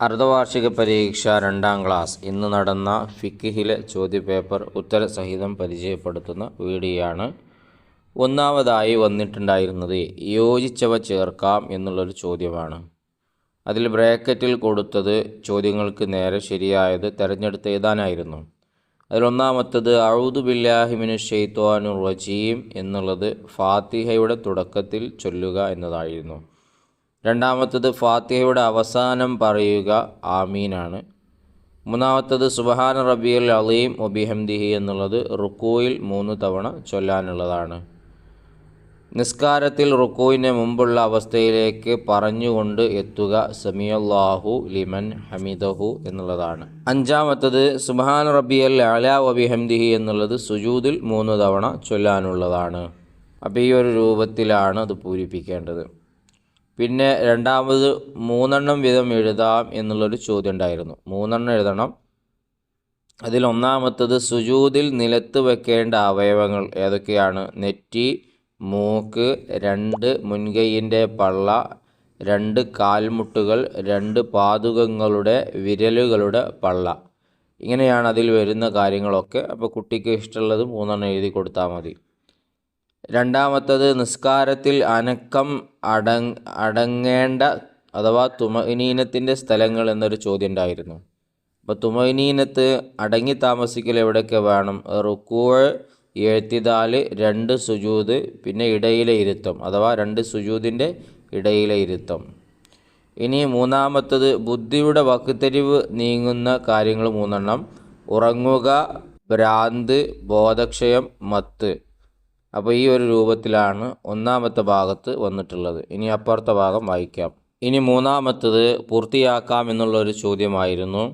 അർദ്ധവാർഷിക പരീക്ഷ രണ്ടാം ക്ലാസ്. ഇന്ന് നടന്ന ഫിക്കിഹിലെ ചോദ്യപേപ്പർ ഉത്തരസഹിതം പരിചയപ്പെടുത്തുന്ന വീഡിയോയാണ് ഒന്നാമതായി വന്നിട്ടുണ്ടായിരുന്നത്. യോജിച്ചവ ചേർക്കാം എന്നുള്ളൊരു ചോദ്യമാണ്. അതിൽ ബ്രാക്കറ്റിൽ കൊടുത്തത് ചോദ്യങ്ങൾക്ക് നേരെ ശരിയായത് തിരഞ്ഞെടുത്ത് എഴുതാനായിരുന്നു. അതിലൊന്നാമത്തത് അഴുദു ബില്ലാഹിമിന് ഷെയ്ത്വാനു റജീം എന്നുള്ളത് ഫാത്തിഹയുടെ തുടക്കത്തിൽ ചൊല്ലുക എന്നതായിരുന്നു. രണ്ടാമത്തത് ഫാത്തിഹയുടെ അവസാനം പറയുക ആമീനാണ്. മൂന്നാമത്തത് സുബഹാന റബിയൽ അലീം ഒബിഹംദിഹി എന്നുള്ളത് റുക്കോയിൽ മൂന്ന് തവണ ചൊല്ലാനുള്ളതാണ്. നിസ്കാരത്തിൽ റുക്കോയിന് മുമ്പുള്ള അവസ്ഥയിലേക്ക് പറഞ്ഞുകൊണ്ട് എത്തുക സമിയല്ലാഹു ലിമൻ ഹമിദഹു എന്നുള്ളതാണ്. അഞ്ചാമത്തത് സുബഹാന റബിയൽ അല ഒബിഹംദിഹി എന്നുള്ളത് സുജൂദിൽ മൂന്ന് തവണ ചൊല്ലാനുള്ളതാണ്. അപ്പോൾ ഈ ഒരു രൂപത്തിലാണ് അത് പൂരിപ്പിക്കേണ്ടത്. പിന്നെ രണ്ടാമത് മൂന്നെണ്ണം വീതം എഴുതാം എന്നുള്ളൊരു ചോദ്യം ഉണ്ടായിരുന്നു മൂന്നെണ്ണം എഴുതണം. അതിൽ ഒന്നാമത്തത് സുജൂതിൽ നിലത്ത് വെക്കേണ്ട അവയവങ്ങൾ ഏതൊക്കെയാണ്? നെറ്റി മൂക്ക് രണ്ട് മുൻകൈയിന്റെ പള്ള രണ്ട് കാൽമുട്ടുകൾ രണ്ട് പാതുകങ്ങളുടെ വിരലുകളുടെ പള്ള. ഇങ്ങനെയാണ് അതിൽ വരുന്ന കാര്യങ്ങളൊക്കെ. അപ്പോൾ കുട്ടിക്ക് ഇഷ്ടമുള്ളത് മൂന്നെണ്ണം എഴുതി കൊടുത്താൽ മതി. രണ്ടാമത്തത് നിസ്കാരത്തിൽ അനക്കം അടങ് അടങ്ങേണ്ട അഥവാ തുമനീനത്തിന്റെ സ്ഥലങ്ങൾ എന്നൊരു ചോദ്യം ഉണ്ടായിരുന്നു. അപ്പോൾ തുമനീനത്ത് അടങ്ങി താമസിക്കൽ എവിടെയൊക്കെ വേണം? റുക്കൂഴ് എഴുത്തിതാൽ രണ്ട് സുജൂത് പിന്നെ ഇടയിലെ ഇരുത്തം അഥവാ രണ്ട് സുജൂതിന്റെ ഇടയിലെ ഇരുത്തം. ഇനി മൂന്നാമത്തത് ബുദ്ധിയുടെ വക്കുത്തെരിവ് നീങ്ങുന്ന കാര്യങ്ങൾ മൂന്നെണ്ണം. ഉറങ്ങുക ഭ്രാന്ത് ബോധക്ഷയം മത്ത്. അപ്പോൾ ഈ ഒരു രൂപത്തിലാണ് ഒന്നാമത്തെ ഭാഗത്ത് വന്നിട്ടുള്ളത്. ഇനി അപ്പുറത്തെ ഭാഗം വായിക്കാം. ഇനി മൂന്നാമത്തത് പൂർത്തിയാക്കാം എന്നുള്ള ഒരു ചോദ്യമായിരുന്നു.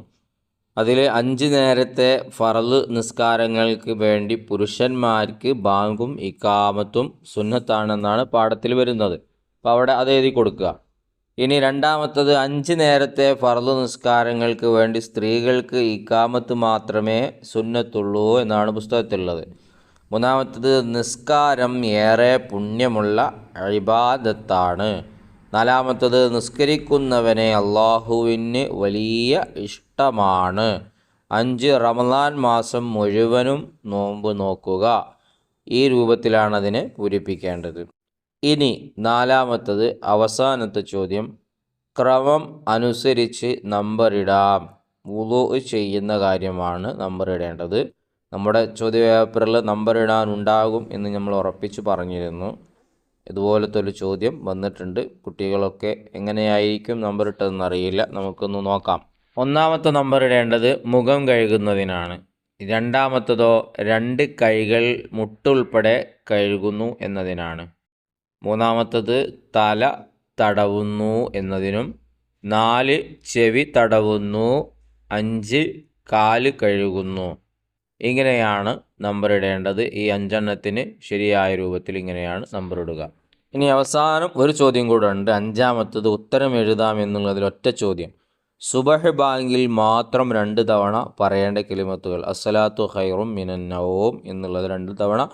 അതിൽ അഞ്ച് നേരത്തെ ഫറൽ നിസ്കാരങ്ങൾക്ക് വേണ്ടി പുരുഷന്മാർക്ക് ബാങ്കും ഇക്കാമത്തും സുന്നത്താണെന്നാണ് പാഠത്തിൽ വരുന്നത്. അപ്പോൾ അവിടെ അത് എഴുതി കൊടുക്കുക. ഇനി രണ്ടാമത്തത് അഞ്ച് നേരത്തെ ഫറൽ നിസ്കാരങ്ങൾക്ക് വേണ്ടി സ്ത്രീകൾക്ക് ഇക്കാമത്ത് മാത്രമേ സുന്നത്തുള്ളൂ എന്നാണ് പുസ്തകത്തിലുള്ളത്. മൂന്നാമത്തത് നിസ്കാരം ഏറെ പുണ്യമുള്ള അഴിബാദത്താണ് നാലാമത്തത് നിസ്കരിക്കുന്നവനെ അള്ളാഹുവിന് വലിയ ഇഷ്ടമാണ്. അഞ്ച് റമദാൻ മാസം മുഴുവനും നോമ്പ് നോക്കുക. ഈ രൂപത്തിലാണ് അതിനെ പൂരിപ്പിക്കേണ്ടത്. ഇനി നാലാമത്തത് അവസാനത്തെ ചോദ്യം. ക്രമം അനുസരിച്ച് നമ്പറിടാം വുളു ചെയ്യുന്ന കാര്യമാണ് നമ്പർ ഇടേണ്ടത്. നമ്മുടെ ചോദ്യപേപ്പറിൽ നമ്പർ ഇടാനുണ്ടാകും എന്ന് നമ്മൾ ഉറപ്പിച്ച് പറഞ്ഞിരുന്നു. ഇതുപോലത്തെ ഒരു ചോദ്യം വന്നിട്ടുണ്ട്. കുട്ടികളൊക്കെ എങ്ങനെയായിരിക്കും നമ്പർ ഇട്ടതെന്ന് അറിയില്ല. നമുക്കൊന്ന് നോക്കാം. ഒന്നാമത്തെ നമ്പർ ഇടേണ്ടത് മുഖം കഴുകുന്നതിനാണ്. രണ്ടാമത്തതോ രണ്ട് കൈകൾ മുട്ടുൾപ്പെടെ കഴുകുന്നു എന്നതിനാണ്. മൂന്നാമത്തത് തല തടവുന്നു എന്നതിനും നാല് ചെവി തടവുന്നു അഞ്ച് കാൽ കഴുകുന്നു. ഇങ്ങനെയാണ് നമ്പർ ഇടേണ്ടത്. ഈ അഞ്ചെണ്ണത്തിന് ശരിയായ രൂപത്തിൽ ഇങ്ങനെയാണ് നമ്പർ ഇടുക. ഇനി അവസാനം ഒരു ചോദ്യം കൂടെ ഉണ്ട്. അഞ്ചാമത്തത് ഉത്തരം എഴുതാം എന്നുള്ളതിൽ ഒറ്റ ചോദ്യം. സുബഹ് ബാങ്കിൽ മാത്രം രണ്ട് തവണ പറയേണ്ട കിളിമത്തുകൾ. അസലാത്തു ഹൈറും മിനന്നവും എന്നുള്ളത് രണ്ട് തവണ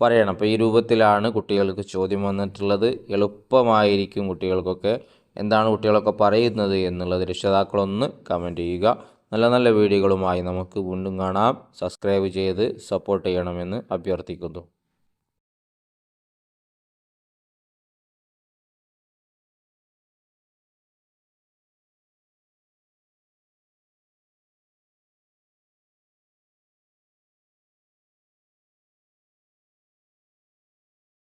പറയണം. അപ്പോൾ ഈ രൂപത്തിലാണ് കുട്ടികൾക്ക് ചോദ്യം വന്നിട്ടുള്ളത്. എളുപ്പമായിരിക്കും കുട്ടികൾക്കൊക്കെ എന്താണ് കുട്ടികളൊക്കെ പറയുന്നത് എന്നുള്ളത് രക്ഷിതാക്കളൊന്ന് കമന്റ് ചെയ്യുക. നല്ല നല്ല വീഡിയോകളുമായി നമുക്ക് വീണ്ടും കാണാം. സബ്സ്ക്രൈബ് ചെയ്ത് സപ്പോർട്ട് ചെയ്യണമെന്ന് അഭ്യർത്ഥിക്കുന്നു.